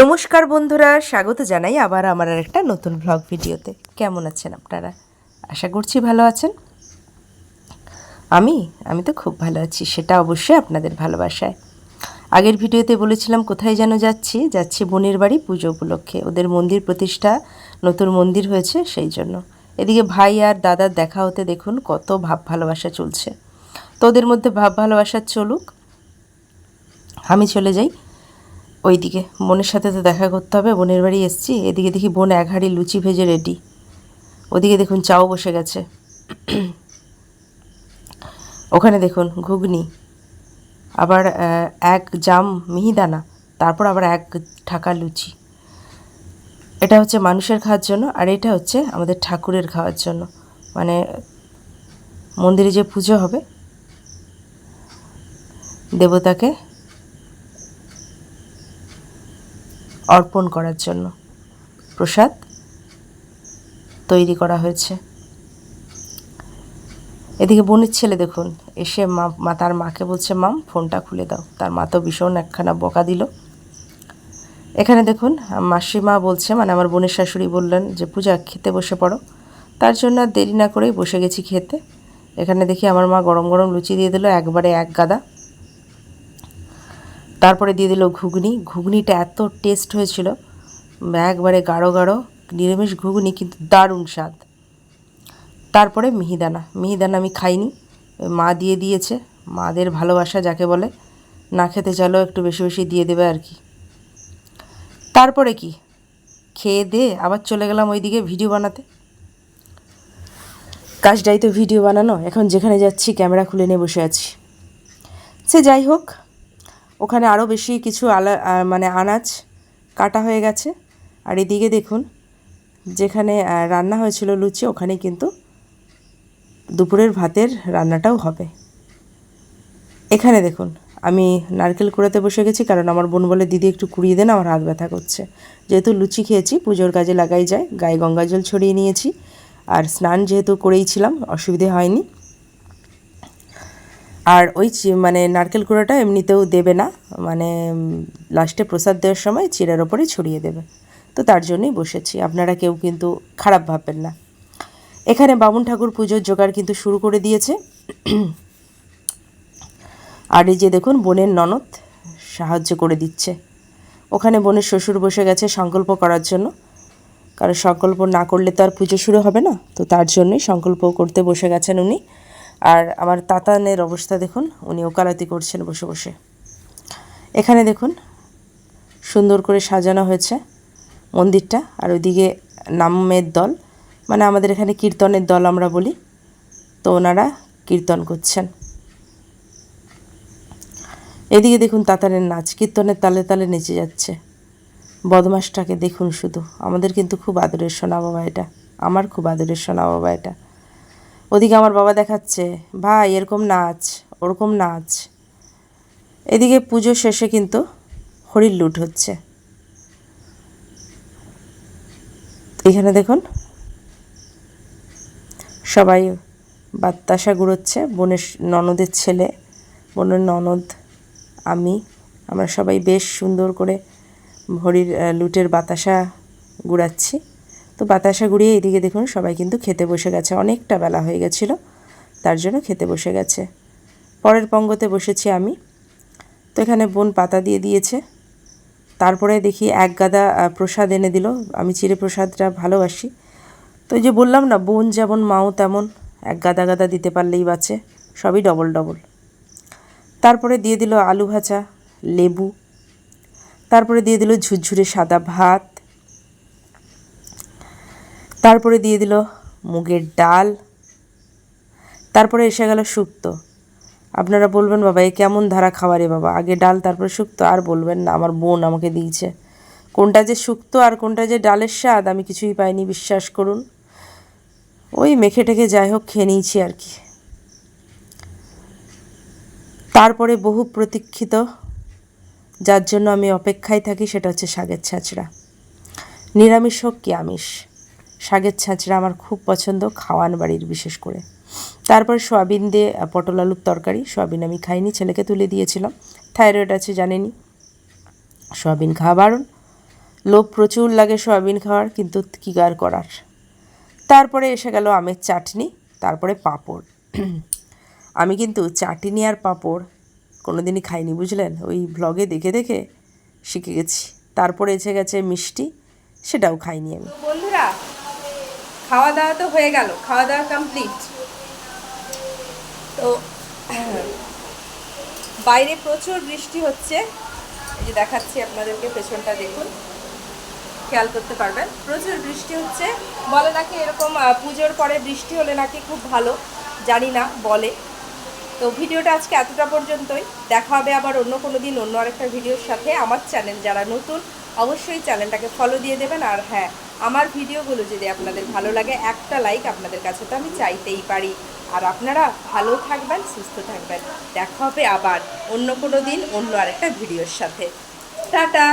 নমস্কার বন্ধুরা, স্বাগত জানাই আবার আমার আর একটা নতুন ব্লগ ভিডিওতে। কেমন আছেন আপনারা? আশা করছি ভালো আছেন। আমি আমি তো খুব ভালো আছি, সেটা অবশ্যই আপনাদের ভালোবাসায়। আগের ভিডিওতে বলেছিলাম কোথায় যেন যাচ্ছি যাচ্ছি বোনের বাড়ি পুজো উপলক্ষে। ওদের মন্দির প্রতিষ্ঠা, নতুন মন্দির হয়েছে সেই জন্য। এদিকে ভাই আর দাদার দেখা হতে দেখুন, কত ভাব ভালোবাসা চলছে। তো ওদের মধ্যে ভাব ভালোবাসা চলুক, আমি চলে যাই। ওইদিকে। বোনের সাথে তো দেখা করতে হবে, বোনের বাড়ি এসছি। এদিকে দেখি বোন এক হাঁড়ি লুচি ভেজে রেডি ওদিকে দেখুন, চাও বসে গেছে। ওখানে দেখুন, ঘুগনি, আবার এক জাম মিহিদানা, তারপর আবার এক ঠাকা লুচি। এটা হচ্ছে মানুষের খাওয়ার জন্য, আর এটা হচ্ছে আমাদের ঠাকুরের খাওয়ার জন্য। মানে মন্দিরে যে পুজো হবে, দেবতাকে অর্পণ করার জন্য। প্রসাদ তৈরি করা হয়েছে। এদিকে বোনের ছেলে দেখুন, এসে মা তার মাকে বলছে, মাম, ফোনটা খুলে দাও। তার মা তো ভীষণ একখানা বকা দিল। এখানে দেখুন, মাসিমা বলছে মানে আমার বোনের শাশুড়ি বললেন যে, পূজা, খেতে বসে পড়ো। তার জন্য দেরি না করেই বসে গেছি খেতে। এখানে দেখি আমার মা গরম গরম লুচি দিয়ে দিল, একবারে এক গাদা। তারপরে দিয়ে দিল ঘুগনি। ঘুগনিটা এত টেস্ট হয়েছিল, একবারে গাঢ় গাঢ়, নিরামিষ ঘুগনি কিন্তু দারুণ স্বাদ। তারপরে মিহিদানা। মিহিদানা আমি খাইনি। মা দিয়ে দিয়েছে, মাদের ভালোবাসা যাকে বলে, না খেতে চাইলেও একটু বেশি বেশি দিয়ে দেবে আর কি। তারপরে কি? খেয়ে দে আবার চলে গেলাম ওইদিকে ভিডিও বানাতে। কাজটাই তো ভিডিও বানানো, এখন যেখানে যাচ্ছি ক্যামেরা খুলে নিয়ে বসে আছি। সে যাই হোক ওখানে আরও বেশি কিছু আলা মানে আনাজ কাটা হয়ে গেছে। আর এদিকে দেখুন, যেখানে রান্না হয়েছিল লুচি, ওখানে কিন্তু দুপুরের ভাতের রান্নাটাও হবে। এখানে দেখুন, আমি নারকেল কুড়াতে বসে গেছি, কারণ আমার বোন বলে, দিদি, একটু কুড়িয়ে দেন আমার হাত ব্যথা করছে। যেহেতু লুচি খেয়েছি, পুজোর কাজে লাগাই যায়, গায়ে গঙ্গা জল ছড়িয়ে নিয়েছি। আর স্নান যেহেতু করেইছিলাম অসুবিধে হয়নি। আর ওই মানে নারকেল কুড়াটা এমনিতেও দেবে না মানে লাস্টে প্রসাদ দেওয়ার সময় চিড়ের ওপরে ছড়িয়ে দেবে। তো তার জন্যই বসেছি, আপনারা কেউ কিন্তু খারাপ ভাববেন না। এখানে বামুন ঠাকুর পুজোর জোগাড় কিন্তু শুরু করে দিয়েছে। আর এই যে দেখুন, বোনের ননদ সাহায্য করে দিচ্ছে। ওখানে বোনের শ্বশুর বসে গেছে সংকল্প করার জন্য। কারণ সংকল্প না করলে তো আর পুজো শুরু হবে না। তো তার জন্যই সংকল্প করতে বসে গেছেন উনি। আর আমার তাতানের অবস্থা দেখুন, উনি ওকালতি করছেন বসে বসে। এখানে দেখুন, সুন্দর করে সাজানো হয়েছে মন্দিরটা, আর ওইদিকে নামের দল মানে আমাদের এখানে কীর্তনের দল আমরা বলি, তো ওনারা কীর্তন করছেন। এদিকে দেখুন, তাতানের নাচ, কীর্তনের তালে তালে নেচে যাচ্ছে। বদমাসটাকে দেখুন শুধু, আমাদের কিন্তু খুব আদরের সোনা বাবা এটা, আমার খুব আদরের সোনা বাবা এটা। ওদিকে আমার বাবা দেখাচ্ছে, ভাই, এরকম নাচ, ওরকম নাচ। এদিকে পুজো শেষে কিন্তু হরির লুট হচ্ছে। এখানে দেখুন, সবাই বাত্তাসা গুড়োচ্ছে, বোনের ননদের ছেলে, বোনের ননদ, আমি, আমরা সবাই বেশ সুন্দর করে হরির লুটের বাতাসা গুড়াচ্ছি। তো বাতাসা গুড়িয়ে এদিকে দেখুন, সবাই কিন্তু খেতে বসে গেছে। অনেকটা বেলা হয়ে গেছিল, তার জন্য খেতে বসে গেছে। পরের পঙ্গতে বসেছি আমি। তো এখানে বোন পাতা দিয়ে দিয়েছে। তারপরে দেখি এক গাদা প্রসাদ এনে দিল। আমি চিড়ে প্রসাদটা ভালোবাসি। তো যে বললাম না, বোন যেমন, মাও তেমন, এক গাদা গাদা দিতে পারলেই বাঁচে, সবই ডবল ডবল তারপরে দিয়ে দিল আলু ভাজা, লেবু। তারপরে দিয়ে দিল ঝুরঝুরে সাদা ভাত। তারপরে দিয়ে দিল মুগের ডাল। তারপরে এসে গেল শুক্তো। আপনারা বলবেন, বাবা, এ কেমন ধারা খাবারে বাবা? আগে ডাল, তারপরে শুক্তো। আর বলবেন না, আমার বোন আমাকে দিয়েছে। কোনটা যে শুক্তো আর কোনটা যে ডালের স্বাদ, আমি কিছুই পাইনি, বিশ্বাস করুন। ওই মেখে টেখে যাই হোক, খেয়ে নিয়েছি আর কি। তারপরে বহু প্রতীক্ষিত, যার জন্য আমি অপেক্ষায় থাকি, সেটা হচ্ছে শাকের ছাঁচড়া। নিরামিষ হোক কি আমিষ শাকের ছাঁচড়া আমার খুব পছন্দ, খাওয়ান বাড়ির বিশেষ করে। তারপর সোয়াবিন দিয়ে পটল আলুর তরকারি, সোয়াবিন আমি খাইনি, ছেলেকে তুলে দিয়েছিলাম। থাইরয়েড আছে জানেনি। সোয়াবিন খাওয়া বারণ। লোভ প্রচুর লাগে সোয়াবিন খাওয়ার, কিন্তু কী আর করার। তারপরে এসে গেল আমের চাটনি, তারপরে পাঁপড়। আমি কিন্তু চাটনি আর পাঁপড় কোনো দিনই খাইনি, বুঝলেন? ওই ব্লগে দেখে দেখে শিখে গেছি। তারপরে এসে গেছে মিষ্টি, সেটাও খাইনি আমি। খাওয়া দাওয়া তো হয়ে গেল খাওয়া দাওয়া কমপ্লিট তো, বাইরে প্রচুর বৃষ্টি হচ্ছে। এই যে দেখাচ্ছি আপনাদেরকে, পেছনটা দেখুন। খেয়াল করতে পারবেন, প্রচুর বৃষ্টি হচ্ছে। বলে নাকি এরকম পুজোর পরে বৃষ্টি হলে নাকি খুব ভালো, জানি না, বলে। তো ভিডিওটা আজকে এতটা পর্যন্তই। দেখা হবে আবার অন্য কোনো দিন অন্য আরেকটা ভিডিওর সাথে। আমার চ্যানেল যারা নতুন, অবশ্যই চ্যানেলটাকে ফলো দিয়ে দেবেন। আর হ্যাঁ আমার ভিডিওগুলো যদি আপনাদের ভালো লাগে, একটা লাইক আপনাদের কাছে তো আমি চাইতেই পারি। আর আপনারা ভালো থাকবেন, সুস্থ থাকবেন। দেখা হবে আবার অন্য কোনো দিন অন্য আরেকটা ভিডিওর সাথে। টাটা!